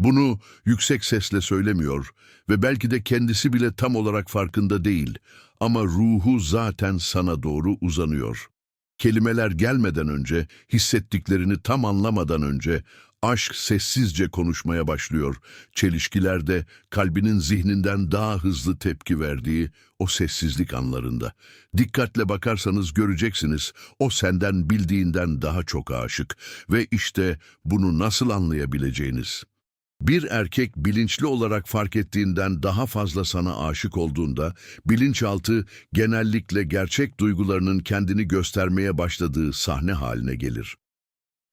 Bunu yüksek sesle söylemiyor ve belki de kendisi bile tam olarak farkında değil ama ruhu zaten sana doğru uzanıyor. Kelimeler gelmeden önce, hissettiklerini tam anlamadan önce aşk sessizce konuşmaya başlıyor. Çelişkilerde kalbinin zihninden daha hızlı tepki verdiği o sessizlik anlarında. Dikkatle bakarsanız göreceksiniz o senden bildiğinden daha çok aşık ve işte bunu nasıl anlayabileceğiniz. Bir erkek bilinçli olarak fark ettiğinden daha fazla sana aşık olduğunda, bilinçaltı genellikle gerçek duygularının kendini göstermeye başladığı sahne haline gelir.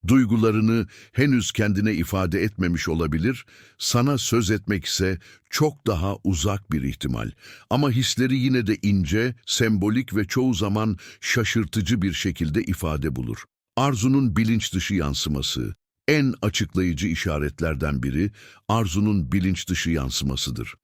Duygularını henüz kendine ifade etmemiş olabilir, sana söz etmek ise çok daha uzak bir ihtimal. Ama hisleri yine de ince, sembolik ve çoğu zaman şaşırtıcı bir şekilde ifade bulur. Arzunun bilinç dışı yansıması, en açıklayıcı işaretlerden biri arzunun bilinç dışı yansımasıdır.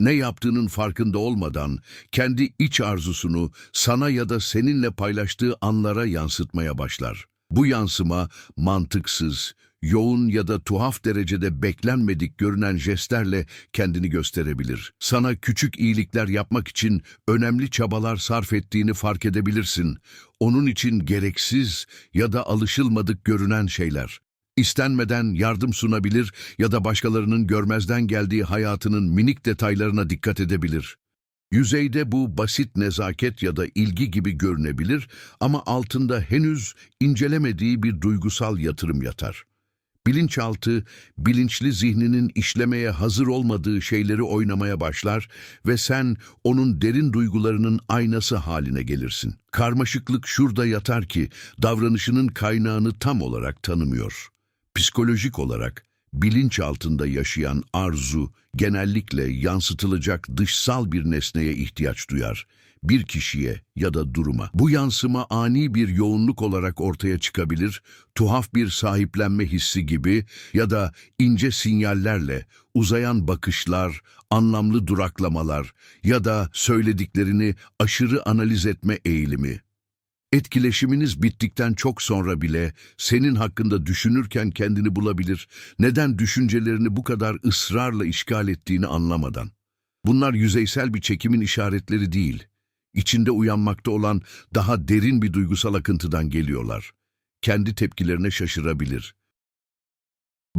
Ne yaptığının farkında olmadan kendi iç arzusunu sana ya da seninle paylaştığı anlara yansıtmaya başlar. Bu yansıma mantıksız, yoğun ya da tuhaf derecede beklenmedik görünen jestlerle kendini gösterebilir. Sana küçük iyilikler yapmak için önemli çabalar sarf ettiğini fark edebilirsin. Onun için gereksiz ya da alışılmadık görünen şeyler. İstenmeden yardım sunabilir ya da başkalarının görmezden geldiği hayatının minik detaylarına dikkat edebilir. Yüzeyde bu basit nezaket ya da ilgi gibi görünebilir ama altında henüz incelemediği bir duygusal yatırım yatar. Bilinçaltı, bilinçli zihninin işlemeye hazır olmadığı şeyleri oynamaya başlar ve sen onun derin duygularının aynası haline gelirsin. Karmaşıklık şurada yatar ki davranışının kaynağını tam olarak tanımıyor. Psikolojik olarak bilinç altında yaşayan arzu genellikle yansıtılacak dışsal bir nesneye ihtiyaç duyar. Bir kişiye ya da duruma. Bu yansıma ani bir yoğunluk olarak ortaya çıkabilir, tuhaf bir sahiplenme hissi gibi ya da ince sinyallerle uzayan bakışlar, anlamlı duraklamalar ya da söylediklerini aşırı analiz etme eğilimi. Etkileşiminiz bittikten çok sonra bile senin hakkında düşünürken kendini bulabilir, neden düşüncelerini bu kadar ısrarla işgal ettiğini anlamadan. Bunlar yüzeysel bir çekimin işaretleri değil, içinde uyanmakta olan daha derin bir duygusal akıntıdan geliyorlar. Kendi tepkilerine şaşırabilir.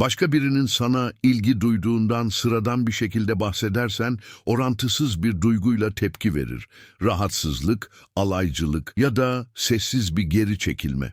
Başka birinin sana ilgi duyduğundan sıradan bir şekilde bahsedersen orantısız bir duyguyla tepki verir. Rahatsızlık, alaycılık ya da sessiz bir geri çekilme.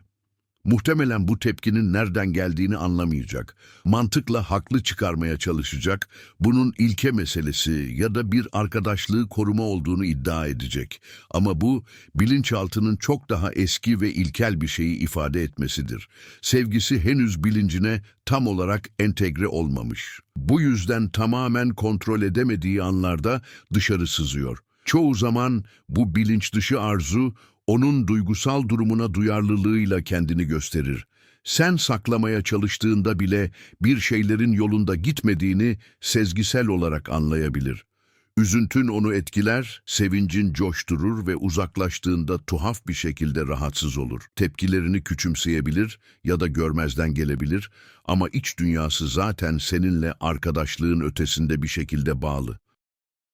Muhtemelen bu tepkinin nereden geldiğini anlamayacak. Mantıkla haklı çıkarmaya çalışacak. Bunun ilke meselesi ya da bir arkadaşlığı koruma olduğunu iddia edecek. Ama bu bilinçaltının çok daha eski ve ilkel bir şeyi ifade etmesidir. Sevgisi henüz bilincine tam olarak entegre olmamış. Bu yüzden tamamen kontrol edemediği anlarda dışarı sızıyor. Çoğu zaman bu bilinç dışı arzu onun duygusal durumuna duyarlılığıyla kendini gösterir. Sen saklamaya çalıştığında bile bir şeylerin yolunda gitmediğini sezgisel olarak anlayabilir. Üzüntün onu etkiler, sevincin coşturur ve uzaklaştığında tuhaf bir şekilde rahatsız olur. Tepkilerini küçümseyebilir ya da görmezden gelebilir ama iç dünyası zaten seninle arkadaşlığın ötesinde bir şekilde bağlı.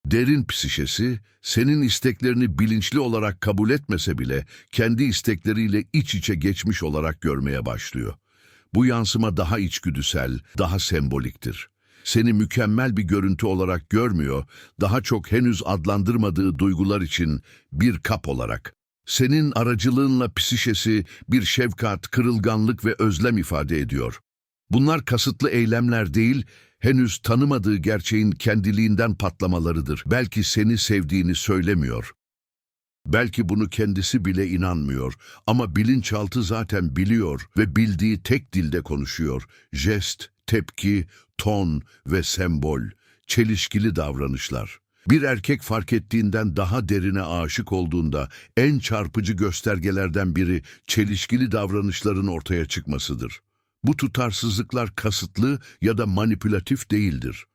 Derin psişesi, senin isteklerini bilinçli olarak kabul etmese bile kendi istekleriyle iç içe geçmiş olarak görmeye başlıyor. Bu yansıma daha içgüdüsel, daha semboliktir. Seni mükemmel bir görüntü olarak görmüyor, daha çok henüz adlandırmadığı duygular için bir kap olarak. Senin aracılığınla psişesi bir şefkat, kırılganlık ve özlem ifade ediyor. Bunlar kasıtlı eylemler değil, henüz tanımadığı gerçeğin kendiliğinden patlamalarıdır. Belki seni sevdiğini söylemiyor. Belki bunu kendisi bile inanmıyor ama bilinçaltı zaten biliyor ve bildiği tek dilde konuşuyor. Jest, tepki, ton ve sembol, çelişkili davranışlar. Bir erkek fark ettiğinden daha derine aşık olduğunda en çarpıcı göstergelerden biri çelişkili davranışların ortaya çıkmasıdır. Bu tutarsızlıklar kasıtlı ya da manipülatif değildir.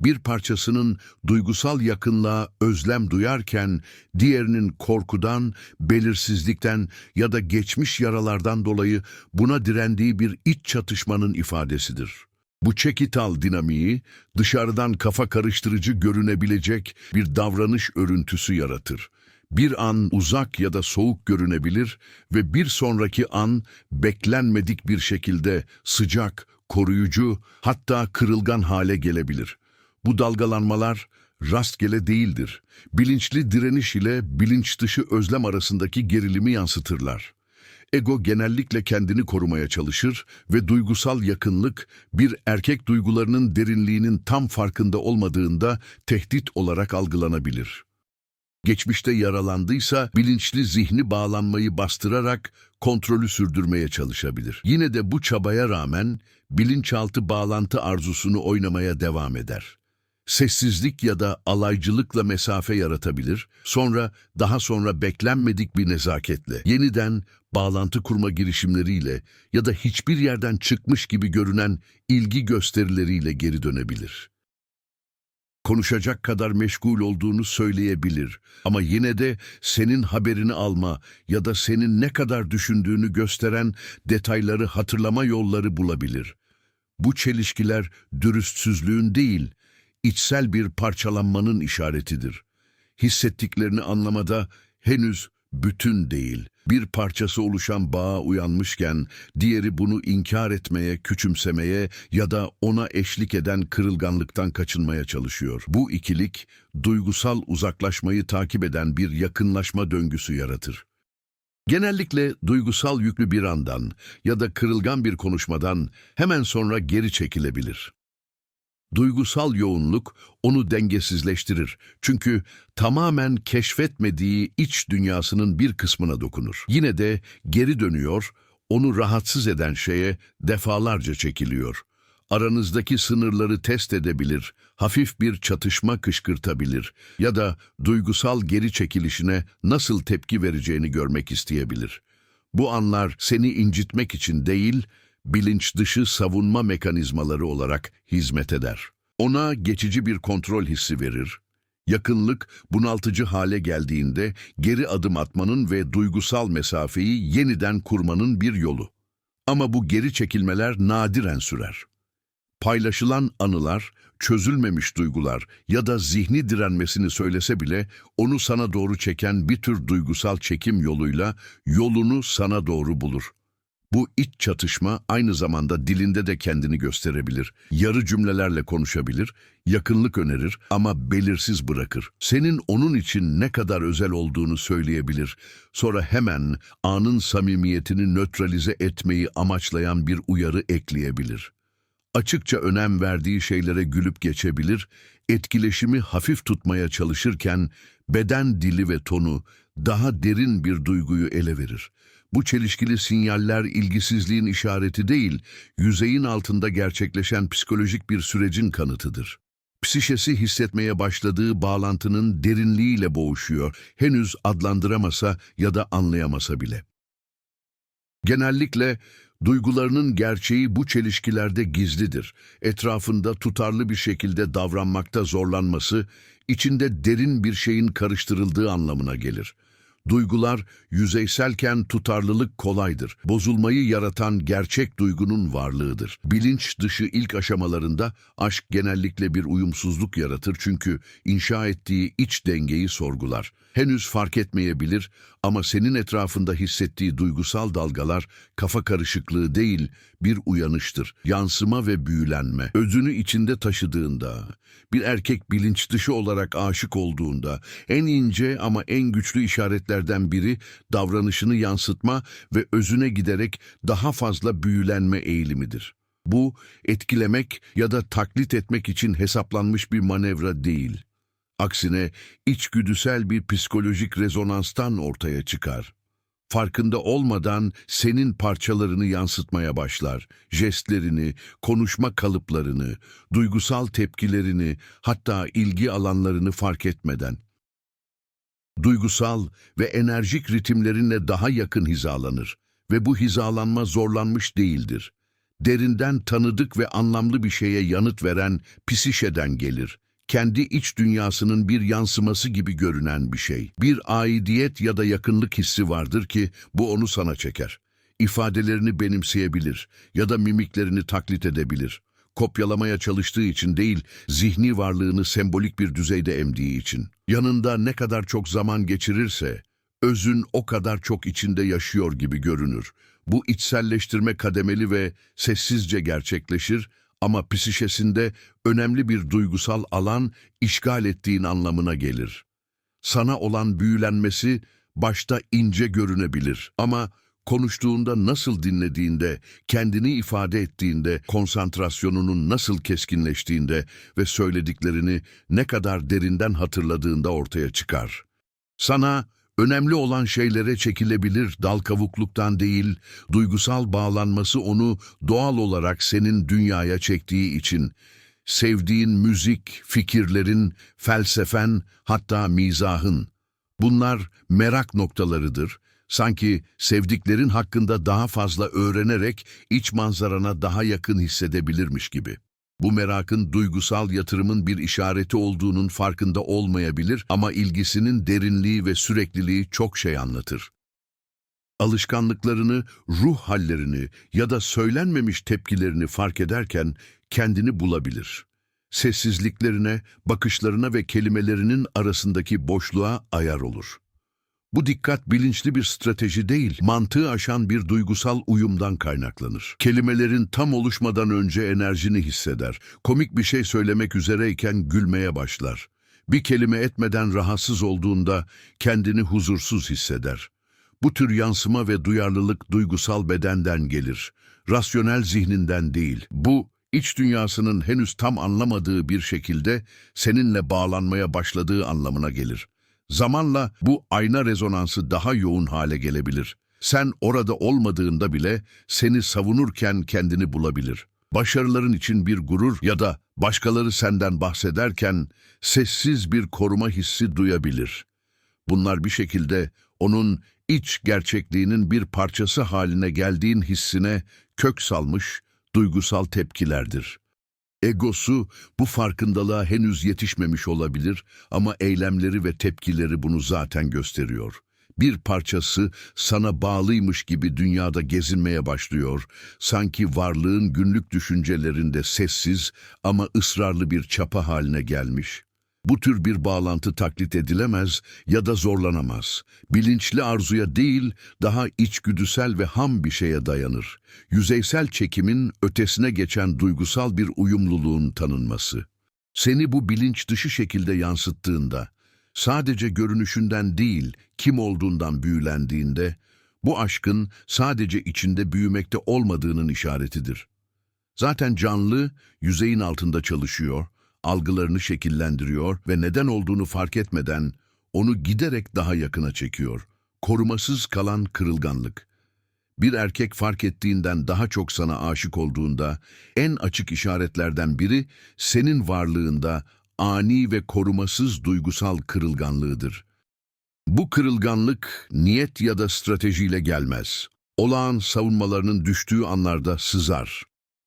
Bir parçasının duygusal yakınlığa özlem duyarken diğerinin korkudan, belirsizlikten ya da geçmiş yaralardan dolayı buna direndiği bir iç çatışmanın ifadesidir. Bu çekital dinamiği dışarıdan kafa karıştırıcı görünebilecek bir davranış örüntüsü yaratır. Bir an uzak ya da soğuk görünebilir ve bir sonraki an beklenmedik bir şekilde sıcak, koruyucu hatta kırılgan hale gelebilir. Bu dalgalanmalar rastgele değildir. Bilinçli direniş ile bilinç dışı özlem arasındaki gerilimi yansıtırlar. Ego genellikle kendini korumaya çalışır ve duygusal yakınlık bir erkek duygularının derinliğinin tam farkında olmadığında tehdit olarak algılanabilir. Geçmişte yaralandıysa bilinçli zihni bağlanmayı bastırarak kontrolü sürdürmeye çalışabilir. Yine de bu çabaya rağmen bilinçaltı bağlantı arzusunu oynamaya devam eder. Sessizlik ya da alaycılıkla mesafe yaratabilir, sonra daha sonra beklenmedik bir nezaketle, yeniden bağlantı kurma girişimleriyle ya da hiçbir yerden çıkmış gibi görünen ilgi gösterileriyle geri dönebilir. Konuşacak kadar meşgul olduğunu söyleyebilir ama yine de senin haberini alma ya da senin ne kadar düşündüğünü gösteren detayları hatırlama yolları bulabilir. Bu çelişkiler dürüstsüzlüğün değil, içsel bir parçalanmanın işaretidir. Hissettiklerini anlamada henüz bütün değil, bir parçası oluşan bağa uyanmışken diğeri bunu inkar etmeye, küçümsemeye ya da ona eşlik eden kırılganlıktan kaçınmaya çalışıyor. Bu ikilik duygusal uzaklaşmayı takip eden bir yakınlaşma döngüsü yaratır. Genellikle duygusal yüklü bir andan ya da kırılgan bir konuşmadan hemen sonra geri çekilebilir. Duygusal yoğunluk onu dengesizleştirir. Çünkü tamamen keşfetmediği iç dünyasının bir kısmına dokunur. Yine de geri dönüyor, onu rahatsız eden şeye defalarca çekiliyor. Aranızdaki sınırları test edebilir, hafif bir çatışma kışkırtabilir ya da duygusal geri çekilişine nasıl tepki vereceğini görmek isteyebilir. Bu anlar seni incitmek için değil, bilinç dışı savunma mekanizmaları olarak hizmet eder. Ona geçici bir kontrol hissi verir. Yakınlık bunaltıcı hale geldiğinde geri adım atmanın ve duygusal mesafeyi yeniden kurmanın bir yolu. Ama bu geri çekilmeler nadiren sürer. Paylaşılan anılar, çözülmemiş duygular ya da zihni direnmesini söylese bile onu sana doğru çeken bir tür duygusal çekim yoluyla yolunu sana doğru bulur. Bu iç çatışma aynı zamanda dilinde de kendini gösterebilir. Yarı cümlelerle konuşabilir, yakınlık önerir ama belirsiz bırakır. Senin onun için ne kadar özel olduğunu söyleyebilir. Sonra hemen anın samimiyetini nötralize etmeyi amaçlayan bir uyarı ekleyebilir. Açıkça önem verdiği şeylere gülüp geçebilir, etkileşimi hafif tutmaya çalışırken beden dili ve tonu daha derin bir duyguyu ele verir. Bu çelişkili sinyaller ilgisizliğin işareti değil, yüzeyin altında gerçekleşen psikolojik bir sürecin kanıtıdır. Psişesi hissetmeye başladığı bağlantının derinliğiyle boğuşuyor, henüz adlandıramasa ya da anlayamasa bile. Genellikle duygularının gerçeği bu çelişkilerde gizlidir. Etrafında tutarlı bir şekilde davranmakta zorlanması, içinde derin bir şeyin karıştırıldığı anlamına gelir. Duygular yüzeyselken tutarlılık kolaydır. Bozulmayı yaratan gerçek duygunun varlığıdır. Bilinç dışı ilk aşamalarında aşk genellikle bir uyumsuzluk yaratır çünkü inşa ettiği iç dengeyi sorgular. Henüz fark etmeyebilir ama senin etrafında hissettiği duygusal dalgalar kafa karışıklığı değil, bir uyanıştır. Yansıma ve büyülenme. Özünü içinde taşıdığında, bir erkek bilinç dışı olarak aşık olduğunda en ince ama en güçlü işaretlerden biri davranışını yansıtma ve özüne giderek daha fazla büyülenme eğilimidir. Bu etkilemek ya da taklit etmek için hesaplanmış bir manevra değil. Aksine içgüdüsel bir psikolojik rezonanstan ortaya çıkar. Farkında olmadan senin parçalarını yansıtmaya başlar. Jestlerini, konuşma kalıplarını, duygusal tepkilerini, hatta ilgi alanlarını fark etmeden. Duygusal ve enerjik ritimlerinle daha yakın hizalanır ve bu hizalanma zorlanmış değildir. Derinden tanıdık ve anlamlı bir şeye yanıt veren psişeden gelir kendi iç dünyasının bir yansıması gibi görünen bir şey. Bir aidiyet ya da yakınlık hissi vardır ki bu onu sana çeker. İfadelerini benimseyebilir ya da mimiklerini taklit edebilir. Kopyalamaya çalıştığı için değil, zihni varlığını sembolik bir düzeyde emdiği için. Yanında ne kadar çok zaman geçirirse, özün o kadar çok içinde yaşıyor gibi görünür. Bu içselleştirme kademeli ve sessizce gerçekleşir ama psişesinde önemli bir duygusal alan işgal ettiğin anlamına gelir. Sana olan büyülenmesi başta ince görünebilir ama konuştuğunda nasıl dinlediğinde, kendini ifade ettiğinde, konsantrasyonunun nasıl keskinleştiğinde ve söylediklerini ne kadar derinden hatırladığında ortaya çıkar. Sana önemli olan şeylere çekilebilir dal kavukluktan değil, duygusal bağlanması onu doğal olarak senin dünyaya çektiği için, sevdiğin müzik, fikirlerin, felsefen, hatta mizahın. Bunlar merak noktalarıdır. Sanki sevdiklerin hakkında daha fazla öğrenerek iç manzarana daha yakın hissedebilirmiş gibi. Bu merakın duygusal yatırımın bir işareti olduğunun farkında olmayabilir ama ilgisinin derinliği ve sürekliliği çok şey anlatır. Alışkanlıklarını, ruh hallerini ya da söylenmemiş tepkilerini fark ederken kendini bulabilir. Sessizliklerine, bakışlarına ve kelimelerinin arasındaki boşluğa ayar olur. Bu dikkat bilinçli bir strateji değil, mantığı aşan bir duygusal uyumdan kaynaklanır. Kelimelerin tam oluşmadan önce enerjini hisseder. Komik bir şey söylemek üzereyken gülmeye başlar. Bir kelime etmeden rahatsız olduğunda kendini huzursuz hisseder. Bu tür yansıma ve duyarlılık duygusal bedenden gelir. Rasyonel zihninden değil. Bu, iç dünyasının henüz tam anlamadığı bir şekilde seninle bağlanmaya başladığı anlamına gelir. Zamanla bu ayna rezonansı daha yoğun hale gelebilir. Sen orada olmadığında bile seni savunurken kendini bulabilir. Başarıların için bir gurur ya da başkaları senden bahsederken sessiz bir koruma hissi duyabilir. Bunlar bir şekilde onun iç gerçekliğinin bir parçası haline geldiğin hissine kök salmış duygusal tepkilerdir. Egosu bu farkındalığa henüz yetişmemiş olabilir ama eylemleri ve tepkileri bunu zaten gösteriyor. Bir parçası sana bağlıymış gibi dünyada gezinmeye başlıyor, sanki varlığın günlük düşüncelerinde sessiz ama ısrarlı bir çapa haline gelmiş. Bu tür bir bağlantı taklit edilemez ya da zorlanamaz. Bilinçli arzuya değil, daha içgüdüsel ve ham bir şeye dayanır. Yüzeysel çekimin ötesine geçen duygusal bir uyumluluğun tanınması. Seni bu bilinç dışı şekilde yansıttığında, sadece görünüşünden değil, kim olduğundan büyülendiğinde, bu aşkın sadece içinde büyümekte olmadığının işaretidir. Zaten canlı, yüzeyin altında çalışıyor, algılarını şekillendiriyor ve neden olduğunu fark etmeden onu giderek daha yakına çekiyor. Korumasız kalan kırılganlık. Bir erkek fark ettiğinden daha çok sana aşık olduğunda en açık işaretlerden biri senin varlığında ani ve korumasız duygusal kırılganlığıdır. Bu kırılganlık niyet ya da stratejiyle gelmez. Olağan savunmalarının düştüğü anlarda sızar.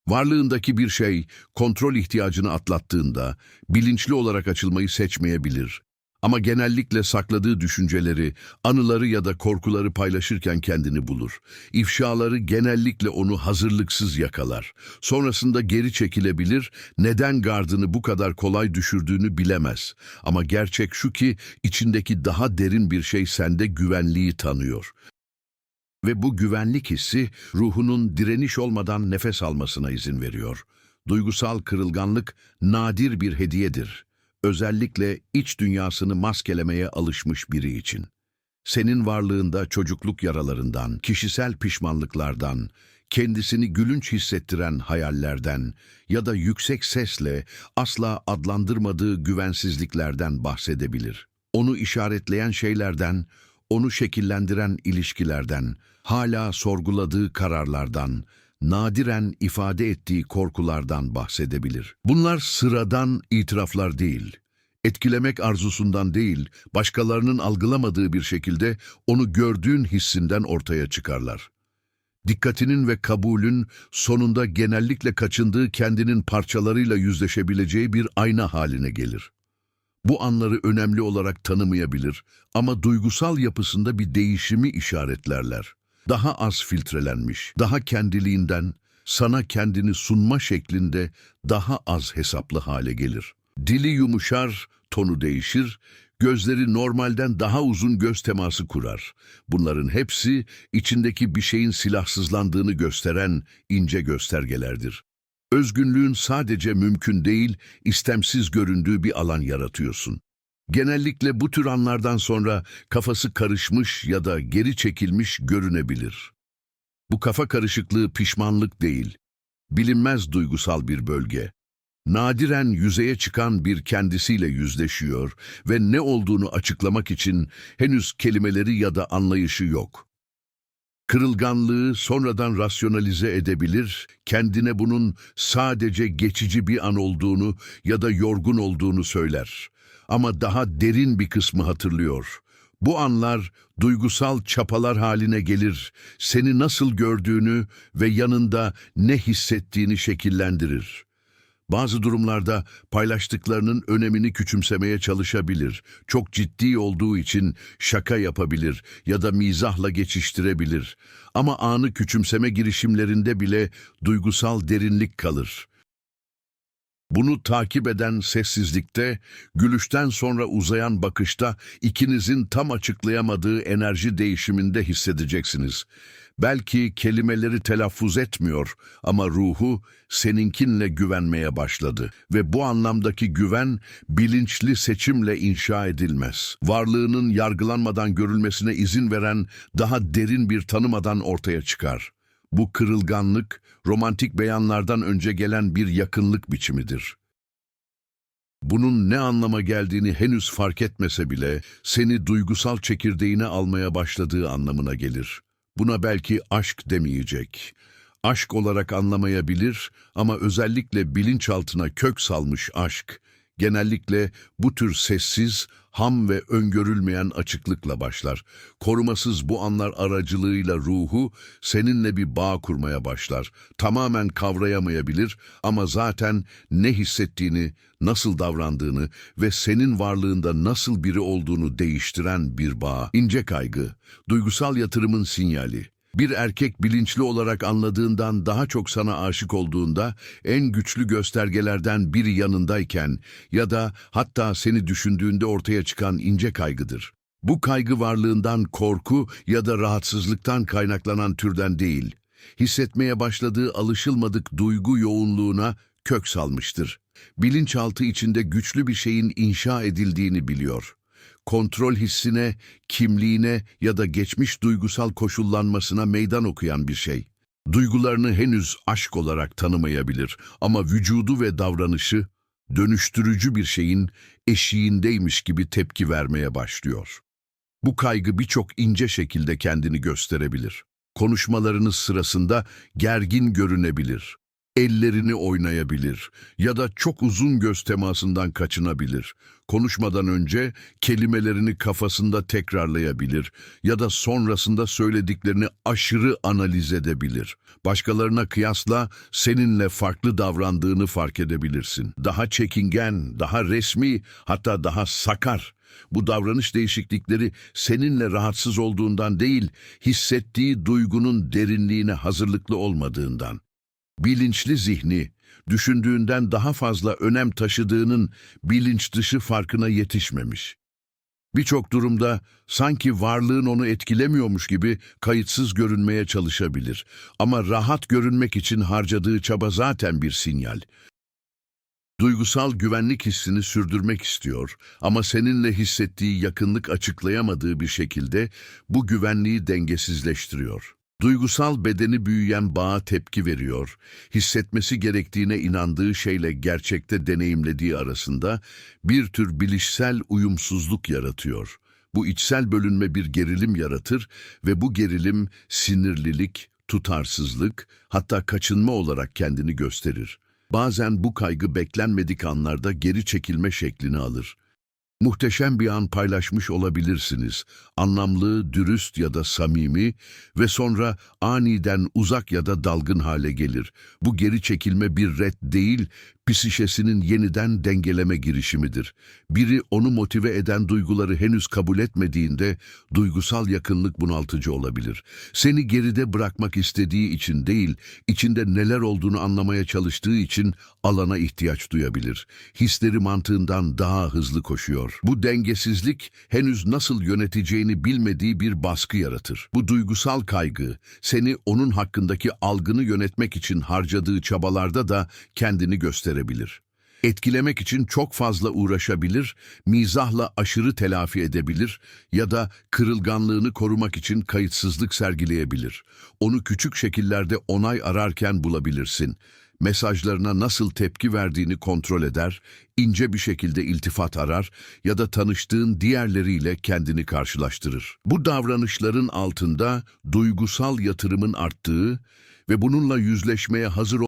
Varlığındaki bir şey kontrol ihtiyacını atlattığında bilinçli olarak açılmayı seçmeyebilir. Ama genellikle sakladığı düşünceleri, anıları ya da korkuları paylaşırken kendini bulur. İfşaları genellikle onu hazırlıksız yakalar. Sonrasında geri çekilebilir, neden gardını bu kadar kolay düşürdüğünü bilemez. Ama gerçek şu ki içindeki daha derin bir şey sende güvenliği tanıyor. Ve bu güvenlik hissi ruhunun direniş olmadan nefes almasına izin veriyor. Duygusal kırılganlık nadir bir hediyedir. Özellikle iç dünyasını maskelemeye alışmış biri için. Senin varlığında çocukluk yaralarından, kişisel pişmanlıklardan, kendisini gülünç hissettiren hayallerden ya da yüksek sesle asla adlandırmadığı güvensizliklerden bahsedebilir. Onu işaretleyen şeylerden, onu şekillendiren ilişkilerden, hala sorguladığı kararlardan, nadiren ifade ettiği korkulardan bahsedebilir. Bunlar sıradan itiraflar değil. Etkilemek arzusundan değil, başkalarının algılamadığı bir şekilde onu gördüğün hissinden ortaya çıkarlar. Dikkatinin ve kabulün sonunda genellikle kaçındığı kendinin parçalarıyla yüzleşebileceği bir ayna haline gelir. Bu anları önemli olarak tanımayabilir ama duygusal yapısında bir değişimi işaretlerler. Daha az filtrelenmiş, daha kendiliğinden, sana kendini sunma şeklinde daha az hesaplı hale gelir. Dili yumuşar, tonu değişir, gözleri normalden daha uzun göz teması kurar. Bunların hepsi içindeki bir şeyin silahsızlandığını gösteren ince göstergelerdir. Özgünlüğün sadece mümkün değil, istemsiz göründüğü bir alan yaratıyorsun. Genellikle bu tür anlardan sonra kafası karışmış ya da geri çekilmiş görünebilir. Bu kafa karışıklığı pişmanlık değil, bilinmez duygusal bir bölge. Nadiren yüzeye çıkan bir kendisiyle yüzleşiyor ve ne olduğunu açıklamak için henüz kelimeleri ya da anlayışı yok. Kırılganlığı sonradan rasyonalize edebilir, kendine bunun sadece geçici bir an olduğunu ya da yorgun olduğunu söyler. Ama daha derin bir kısmı hatırlıyor. Bu anlar duygusal çapalar haline gelir, seni nasıl gördüğünü ve yanında ne hissettiğini şekillendirir. Bazı durumlarda paylaştıklarının önemini küçümsemeye çalışabilir. Çok ciddi olduğu için şaka yapabilir ya da mizahla geçiştirebilir. Ama anı küçümseme girişimlerinde bile duygusal derinlik kalır. Bunu takip eden sessizlikte, gülüşten sonra uzayan bakışta ikinizin tam açıklayamadığı enerji değişiminde hissedeceksiniz. Belki kelimeleri telaffuz etmiyor ama ruhu seninkinle güvenmeye başladı ve bu anlamdaki güven bilinçli seçimle inşa edilmez. Varlığının yargılanmadan görülmesine izin veren daha derin bir tanımadan ortaya çıkar. Bu kırılganlık, romantik beyanlardan önce gelen bir yakınlık biçimidir. Bunun ne anlama geldiğini henüz fark etmese bile seni duygusal çekirdeğine almaya başladığı anlamına gelir. Buna belki aşk demeyecek. Aşk olarak anlamayabilir ama özellikle bilinçaltına kök salmış aşk, genellikle bu tür sessiz, ham ve öngörülmeyen açıklıkla başlar. Korumasız bu anlar aracılığıyla ruhu seninle bir bağ kurmaya başlar. Tamamen kavrayamayabilir ama zaten ne hissettiğini, nasıl davrandığını ve senin varlığında nasıl biri olduğunu değiştiren bir bağ. İnce kaygı, duygusal yatırımın sinyali. Bir erkek bilinçli olarak anladığından daha çok sana aşık olduğunda en güçlü göstergelerden biri yanındayken ya da hatta seni düşündüğünde ortaya çıkan ince kaygıdır. Bu kaygı varlığından korku ya da rahatsızlıktan kaynaklanan türden değil, hissetmeye başladığı alışılmadık duygu yoğunluğuna kök salmıştır. Bilinçaltı içinde güçlü bir şeyin inşa edildiğini biliyor kontrol hissine, kimliğine ya da geçmiş duygusal koşullanmasına meydan okuyan bir şey. Duygularını henüz aşk olarak tanımayabilir ama vücudu ve davranışı dönüştürücü bir şeyin eşiğindeymiş gibi tepki vermeye başlıyor. Bu kaygı birçok ince şekilde kendini gösterebilir. Konuşmalarınız sırasında gergin görünebilir ellerini oynayabilir ya da çok uzun göz temasından kaçınabilir. Konuşmadan önce kelimelerini kafasında tekrarlayabilir ya da sonrasında söylediklerini aşırı analiz edebilir. Başkalarına kıyasla seninle farklı davrandığını fark edebilirsin. Daha çekingen, daha resmi, hatta daha sakar. Bu davranış değişiklikleri seninle rahatsız olduğundan değil, hissettiği duygunun derinliğine hazırlıklı olmadığından bilinçli zihni, düşündüğünden daha fazla önem taşıdığının bilinç dışı farkına yetişmemiş. Birçok durumda sanki varlığın onu etkilemiyormuş gibi kayıtsız görünmeye çalışabilir. Ama rahat görünmek için harcadığı çaba zaten bir sinyal. Duygusal güvenlik hissini sürdürmek istiyor ama seninle hissettiği yakınlık açıklayamadığı bir şekilde bu güvenliği dengesizleştiriyor. Duygusal bedeni büyüyen bağa tepki veriyor, hissetmesi gerektiğine inandığı şeyle gerçekte deneyimlediği arasında bir tür bilişsel uyumsuzluk yaratıyor. Bu içsel bölünme bir gerilim yaratır ve bu gerilim sinirlilik, tutarsızlık, hatta kaçınma olarak kendini gösterir. Bazen bu kaygı beklenmedik anlarda geri çekilme şeklini alır. Muhteşem bir an paylaşmış olabilirsiniz. Anlamlı, dürüst ya da samimi ve sonra aniden uzak ya da dalgın hale gelir. Bu geri çekilme bir red değil, psişesinin yeniden dengeleme girişimidir. Biri onu motive eden duyguları henüz kabul etmediğinde duygusal yakınlık bunaltıcı olabilir. Seni geride bırakmak istediği için değil, içinde neler olduğunu anlamaya çalıştığı için alana ihtiyaç duyabilir. Hisleri mantığından daha hızlı koşuyor. Bu dengesizlik henüz nasıl yöneteceğini bilmediği bir baskı yaratır. Bu duygusal kaygı seni onun hakkındaki algını yönetmek için harcadığı çabalarda da kendini gösterebilir. Etkilemek için çok fazla uğraşabilir, mizahla aşırı telafi edebilir ya da kırılganlığını korumak için kayıtsızlık sergileyebilir. Onu küçük şekillerde onay ararken bulabilirsin. Mesajlarına nasıl tepki verdiğini kontrol eder, ince bir şekilde iltifat arar ya da tanıştığın diğerleriyle kendini karşılaştırır. Bu davranışların altında duygusal yatırımın arttığı ve bununla yüzleşmeye hazır